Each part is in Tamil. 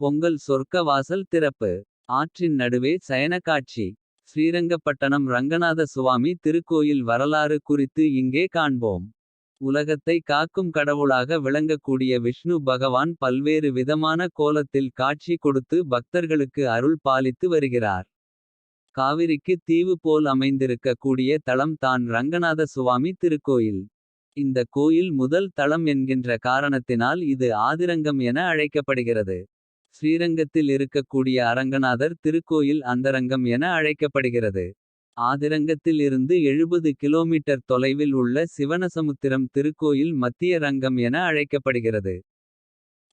பொங்கல் சொர்க்க வாசல் திறப்பு. ஆற்றின் நடுவே சயனக்காட்சி காட்சி. ஸ்ரீரங்கப்பட்டணம் ரங்கநாத சுவாமி திருக்கோயில் வரலாறு குறித்து இங்கே காண்போம். உலகத்தை காக்கும் கடவுளாக விளங்கக்கூடிய விஷ்ணு பகவான். பல்வேறு விதமான கோலத்தில் காட்சி கொடுத்து பக்தர்களுக்கு அருள் பாலித்து வருகிறார். காவிரிக்கு தீவு போல் அமைந்திருக்க கூடிய தளம் தான் ரங்கநாத சுவாமி திருக்கோயில். இந்த கோயில் முதல் தளம் என்கின்ற காரணத்தினால் இது ஆதிரங்கம் என அழைக்கப்படுகிறது. ஸ்ரீரங்கத்தில் இருக்கக்கூடிய அரங்கநாதர் திருக்கோயில் அந்தரங்கம் என அழைக்கப்படுகிறது. ஆதிரங்கத்தில் இருந்து 70 கிலோமீட்டர் தொலைவில் உள்ள சிவனசமுத்திரம் திருக்கோயில் மத்திய ரங்கம் என அழைக்கப்படுகிறது.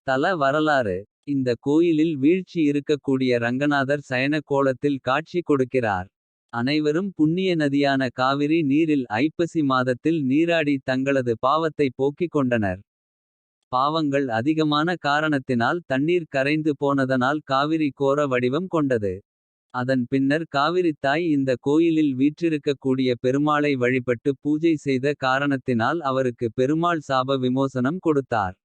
தல வரலாறு இந்த கோயிலில் வீழ்ச்சி இருக்கக்கூடிய ரங்கநாதர் சயன கோலத்தில் காட்சி கொடுக்கிறார். அனைவரும் புண்ணிய நதியான காவிரி நீரில் ஐப்பசி மாதத்தில் நீராடி தங்களது பாவத்தை போக்கிக் கொண்டனர். பாவங்கள் அதிகமான காரணத்தினால் தண்ணீர் கரைந்து போனதனால் காவிரி கோர வடிவம் கொண்டது. அதன் பின்னர் காவிரித்தாய் இந்த கோயிலில் வீற்றிருக்கக்கூடிய பெருமாளை வழிபட்டு பூஜை செய்த காரணத்தினால் அவருக்கு பெருமாள் சாப விமோசனம் கொடுத்தார்.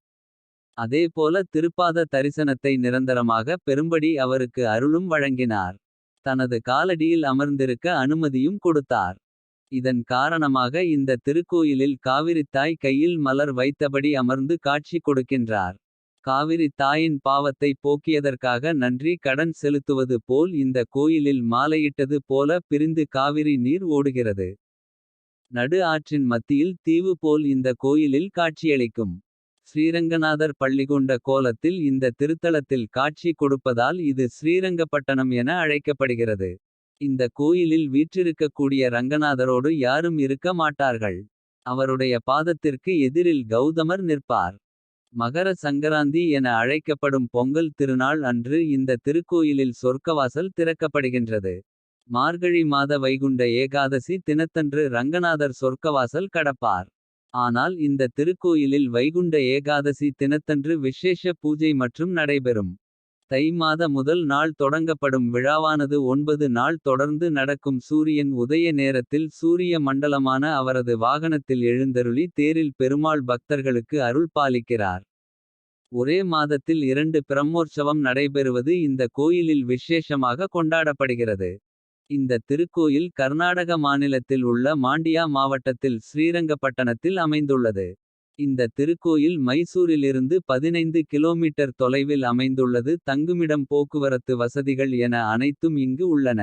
அதேபோல திருப்பாத தரிசனத்தை நிரந்தரமாக பெறும்படி அவருக்கு அருளும் வழங்கினார். தனது காலடியில் அமர்ந்திருக்க அனுமதியும் கொடுத்தார். இதன் காரணமாக இந்த திருக்கோயிலில் காவிரித்தாய் கையில் மலர் வைத்தபடி அமர்ந்து காட்சி கொடுக்கின்றார். காவிரி தாயின் பாவத்தை போக்கியதற்காக நன்றி கடன் செலுத்துவது போல் இந்த கோயிலில் மாலையிட்டது போல பிரிந்து காவிரி நீர் ஓடுகிறது. நடு ஆற்றின் மத்தியில் தீவு போல் இந்த கோயிலில் காட்சியளிக்கும். ஸ்ரீரங்கநாதர் பள்ளிகொண்ட கோலத்தில் இந்த திருத்தலத்தில் காட்சி கொடுப்பதால் இது ஸ்ரீரங்கப்பட்டணம் என அழைக்கப்படுகிறது. இந்த கோயிலில் வீற்றிருக்கக்கூடிய ரங்கநாதரோடு யாரும் இருக்க மாட்டார்கள். அவருடைய பாதத்திற்கு எதிரில் கௌதமர் நிற்பார். மகர சங்கராந்தி என அழைக்கப்படும் பொங்கல் திருநாள் அன்று இந்த திருக்கோயிலில் சொர்க்கவாசல் திறக்கப்படுகின்றது. மார்கழி மாத வைகுண்ட ஏகாதசி தினத்தன்று ரங்கநாதர் சொர்க்கவாசல் கடப்பார். ஆனால் இந்த திருக்கோயிலில் வைகுண்ட ஏகாதசி தினத்தன்று விசேஷ பூஜை மற்றும் நடைபெறும். தை மாத முதல் நாள் தொடங்கப்படும் விழாவானது ஒன்பது நாள் தொடர்ந்து நடக்கும் சூரியன் உதய நேரத்தில் சூரிய மண்டலமான அவரது வாகனத்தில் எழுந்தருளி தேரில் பெருமாள் பக்தர்களுக்கு அருள் பாலிக்கிறார். ஒரே மாதத்தில் இரண்டு பிரம்மோற்சவம் நடைபெறுவது இந்த கோயிலில் விசேஷமாக கொண்டாடப்படுகிறது. இந்த திருக்கோயில் கர்நாடக மாநிலத்தில் உள்ள மாண்டியா மாவட்டத்தில் ஸ்ரீரங்கப்பட்டணத்தில் அமைந்துள்ளது. இந்த திருக்கோயில் மைசூரிலிருந்து 15 கிலோமீட்டர் தொலைவில் அமைந்துள்ளது தங்குமிடம் போக்குவரத்து வசதிகள் என அனைத்தும் இங்கு உள்ளன.